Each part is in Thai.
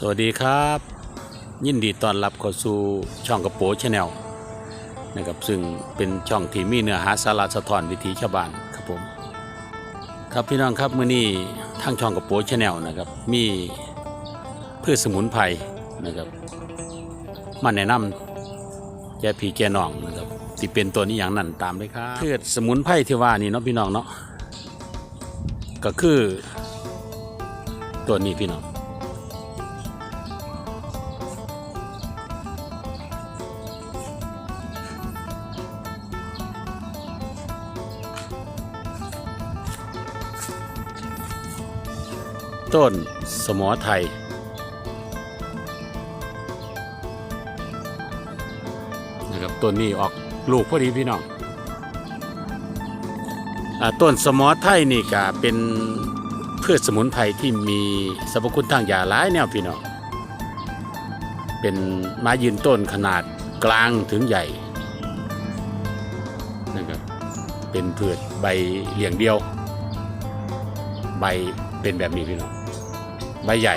สวัสดีครับ ยินดีต้อนรับเข้าสู่ช่องกระโปงชาแนลนะครับซึ่งเป็นช่องที่มีเนื้อหาสาระสะท้อนวิถีชาวบ้านครับผมครับพี่น้องครับมื้อนี้ทางช่องกระโปงชาแนลนะครับมีพืชสมุนไพรนะครับมาแนะนำแก่พี่แก่น้องนะครับที่เป็นตัวนี้อย่างนั้นตามเลยครับพืชสมุนไพรที่ว่านี่เนาะพี่น้องเนาะก็คือตัวนี้พี่น้อง ต้นสมอไทย นะครับต้นนี้ออกลูกพอดีพี่น้องอต้นสมอไทยนี่ก็เป็นพืชสมุนไพรที่มีสรรพคุณทางยาหลายแนวพี่น้องเป็นไม้ยืนต้นขนาดกลางถึงใหญ่นะครับเป็นพืชใบเหลี่ยงเดียว ใบเป็นแบบนี้พี่น้อง ใบใหญ่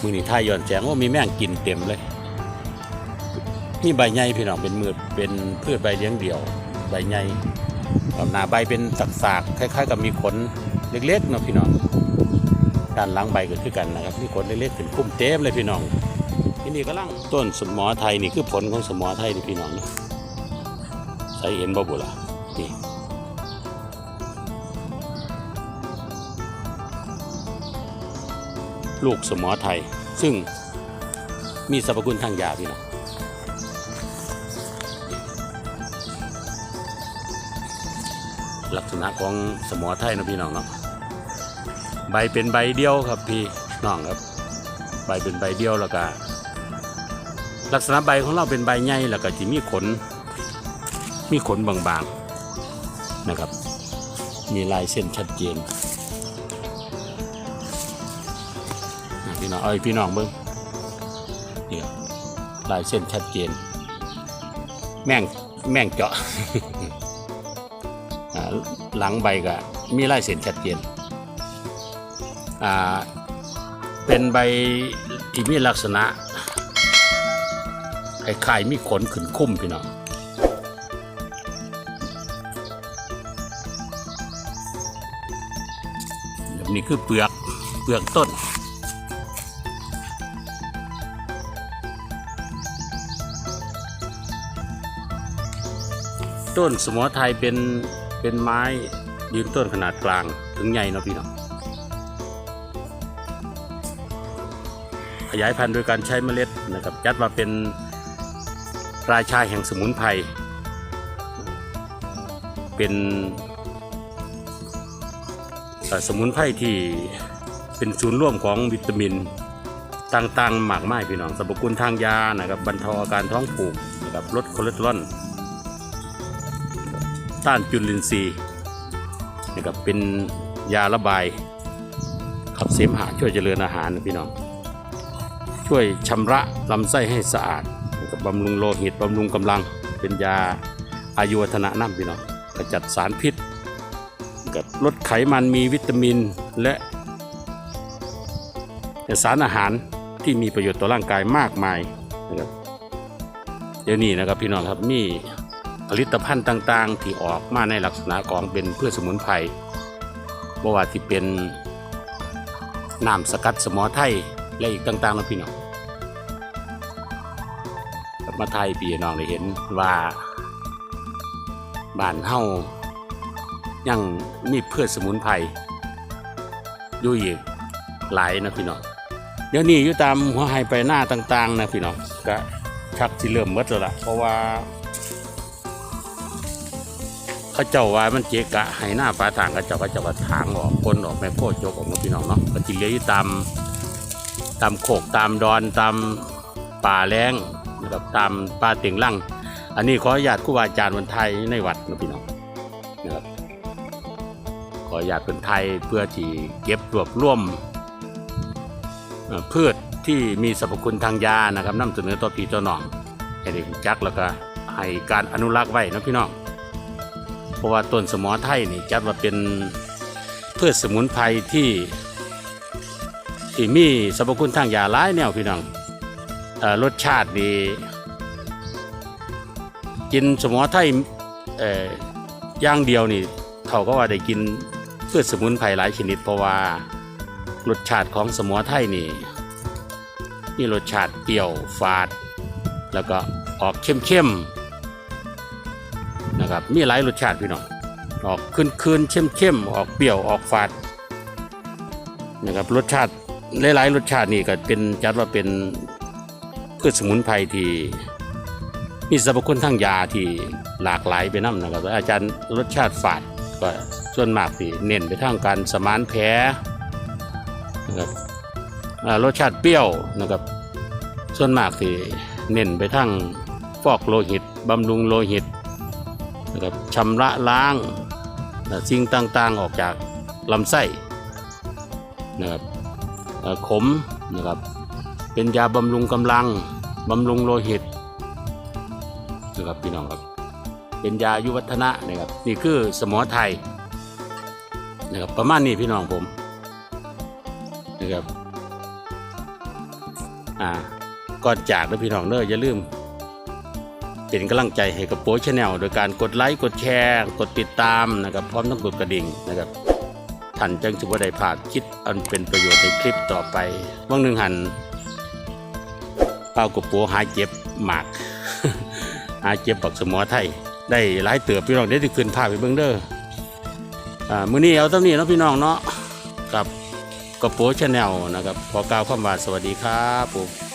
มือนี่ท่ายย้อนแสงว่ามีแมงกินเต็มเลยมีใบใหญ่พี่น้องเป็นมือเป็นพืชใบเลี้ยงเดี่ยว ใบใหญ่หน้าใบเป็นสักๆคล้าย ๆ กับมีขนเล็กๆเนาะพี่น้องด้านหลังใบก็คือกันนะครับมีขนเล็กๆเป็นคุ้มเต็มเลยพี่น้องที่นี่ก็ลังต้นสมอไทยนี่คือผลของสมอไทยนี่พี่น้องนะใส่เห็นบ่บุล่ะ ลูกสมอไทย ซึ่งมีสรรพคุณทางยาพี่น้องลักษณะของสมอไทยนะพี่น้องเนาะใบเป็นใบเดียวครับพี่น้องครับ ใบเป็นใบเดียวแล้วก็ลักษณะใบของเราเป็นใบใหญ่แล้วก็จะมีขน มีขนบางๆนะครับ มีลายเส้นชัดเจน พี่น้องเอ้ยพี่น้องเบิ้งเนี่ยลายเส้นชัดเจน แม่งแม่งเจาะหลังใบก็มีลายเส้นชัดเจนอ่าเป็นใบที่มีลักษณะคล้ายๆมีขนขึ้นคุ้มพี่น้องนี้คือเปลือกเปลือกต้น ต้นสมอไทยเป็นเป็นไม้ยืนต้นขนาดกลางถึงใหญ่เนาะพี่น้องขยายพันธุ์โดยการใช้เมล็ดนะครับจัดว่าเป็นราชาแห่งสมุนไพรเป็นสมุนไพรที่เป็นศูนย์ร่วมของวิตามินต่างๆหมากไมายพี่น้องสรรพคุณทางยานะครับบรรเทาอาการท้องผูกนะครับลดคอเลสเตอรอล ต้านจุลินทรีย์นะครับเป็นยาระบายขับเสมหะช่วยเจริญอาหารพี่น้อง ช่วยชำระลำไส้ให้สะอาดนะครับบำรุงโลหิตบำรุงกำลัง เป็นยาอายุวัฒนะน้ำพี่น้องกระจัดสารพิษกับลดไขมันมีวิตามินและสารอาหารที่มีประโยชน์ต่อร่างกายมากมายนะครับเดี๋ยวนี้นะครับพี่น้องครับมี ผลิตภัณฑ์ต่างๆ ที่ออกมาในลักษณะของเป็นพืชสมุนไพรบ่ว่าที่เป็นน้ำสกัดสมอไทยและอีกต่างๆนะพี่น้องมาไทยพี่น้องได้เห็นว่าบ้านเฮายังมีพืชสมุนไพรอยู่อีกหลายนะพี่น้องเดี๋ยวนี้อยู่ตามหัวไฮไปหน้าต่าง ๆ นะพี่น้องก็ชักที่เริ่มมดแล้วล่ะเพราะว่า เขาเจ้าว่ามันเจกะให้หน้าฟ้าทางเขาเจ้าเขาเจ้าก็ทางออกคนออกแม่โคโจกออกมาพี่น้องเนาะก็จิเหลี้ยอยู่ตามตามโขกตามดอนตามป่าแรงนะครับตามป่าเตียงลั่งอันนี้ขออนุญาตครูบาอาจารย์วันไทยในวัดนะพี่น้องนะครับขออนุญาตเป็นไทยเพื่อที่เก็บรวบรวมพืชที่มีสรรพคุณทางยานะครับนำเสนอต่อพี่ต่อน้องให้ได้จักแล้วก็ให้การอนุรักษ์ไว้นะพี่น้อง เพราะว่าต้นสมอไทยนี่จัดว่าเป็นพืชสมุนไพรที่ที่มีสรรพคุณทางยาหลายแนวพี่น้องรสชาติดีกินสมอไทยย่างเดียวนี่เขาก็ว่าได้กินพืชสมุนไพรหลายชนิด เพราะว่ารสชาติของสมอไทยนี่มีรสชาติเปรี้ยวฝาด แล้วก็ออกเข้มๆ นะครับมีหลายรสชาติพี่น้องออกคืนๆเข้มๆออกเปรี้ยวออกฝาดนะครับรสชาติหลายๆรสชาตินี่ก็เป็นจัดว่าเป็นพืชสมุนไพรที่มีสรรพคุณทางยาที่หลากหลายไปน้ำนะครับ อาจารย์รสชาติฝาดก็ส่วนมากที่เน้นไปทางการสมานแผลนะครับรสชาติเปรี้ยวนะครับ ส่วนมากที่เน้นไปทางฟอกโลหิตบำรุงโลหิต นะครับชำระล้างอ่าสิ่งต่างๆออกจากลำไส้นะครับขมนะครับเป็นยาบำรุงกำลังบำรุงโลหิตนะครับพี่น้องครับเป็นยาอายุวัฒนะนะครับนี่คือสมอไทยนะครับประมาณนี้พี่น้องผมนะครับอ่าก่อนจากนะพี่น้องเด้ออย่าลืม เป็นกำลังใจให้กับโป๊ชแนลโดยการกดไลค์กดแชร์ กดติดตามนะครับพร้อมทั้งกดกระดิ่งนะครับท่านจังจะบ่ได้พลาดคิดอันเป็นประโยชน์ในคลิปต่อไปว่างหนึ่งหันเป้ากับโป๊หาเจ็บหมากหาเจ็บปักสมอไทย ได้หลายเติบพี่น้องได้ที่ขึ้นภาพไปเบิ่งเด้ออ่ามื้อนี้เอาเท่านี้เนาะพี่น้องเนาะกับกระโปรงชาแนลนะครับขอกล่าวคำว่าสวัสดีครับผม